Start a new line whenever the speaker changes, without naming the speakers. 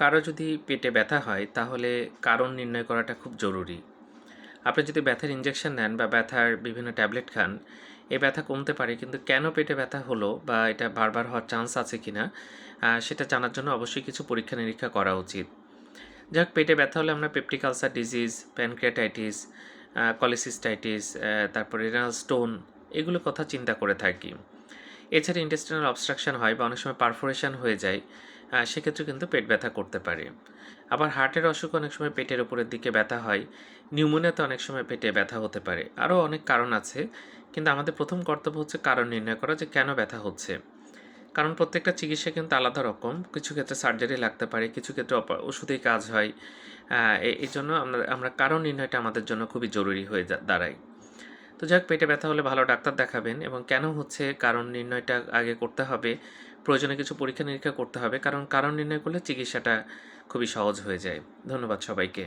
কারও যদি পেটে ব্যথা হয়, তাহলে কারণ নির্ণয় করাটা খুব জরুরি। আপনি যদি ব্যথার ইঞ্জেকশন নেন বা ব্যথার বিভিন্ন ট্যাবলেট খান, এ ব্যথা কমতে পারে, কিন্তু কেন পেটে ব্যথা হলো বা এটা বারবার হওয়ার চান্স আছে কি না সেটা জানার জন্য অবশ্যই কিছু পরীক্ষা নিরীক্ষা করা উচিত। যাক, পেটে ব্যথা হলে আমরা peptic ulcer disease pancreatitis cholecystitis তারপরে রেনাল স্টোন এগুলো কথা চিন্তা করে থাকি। এছাড়া ইন্টেস্টিনাল অবস্ট্রাকশন হয় বা অনেক সময় পারফোরেশন হয়ে যায় সেক্ষেত্রে কিন্তু পেট ব্যথা করতে পারে। আবার হার্টের অসুখ অনেক সময় পেটের ওপরের দিকে ব্যথা হয়, নিউমোনিয়াতে অনেক সময় পেটে ব্যথা হতে পারে। আরও অনেক কারণ আছে, কিন্তু আমাদের প্রথম কর্তব্য হচ্ছে কারণ নির্ণয় করা যে কেন ব্যথা হচ্ছে। কারণ প্রত্যেকটা চিকিৎসা কিন্তু আলাদা রকম, কিছু ক্ষেত্রে সার্জারি লাগতে পারে, কিছু ক্ষেত্রে ওষুধেই কাজ হয় এই জন্য আমরা আমরা কারণ নির্ণয়টা আমাদের জন্য খুবই জরুরি হয়ে দাঁড়ায়। তো যাক, পেটে ব্যথা হলে ভালো ডাক্তার দেখাবেন এবং কেন হচ্ছে কারণ নির্ণয়টা আগে করতে হবে, প্রয়োজনে কিছু পরীক্ষা নিরীক্ষা করতে হবে, কারণ কারণ নির্ণয় করলে চিকিৎসাটা খুবই সহজ হয়ে যায়। ধন্যবাদ সবাইকে।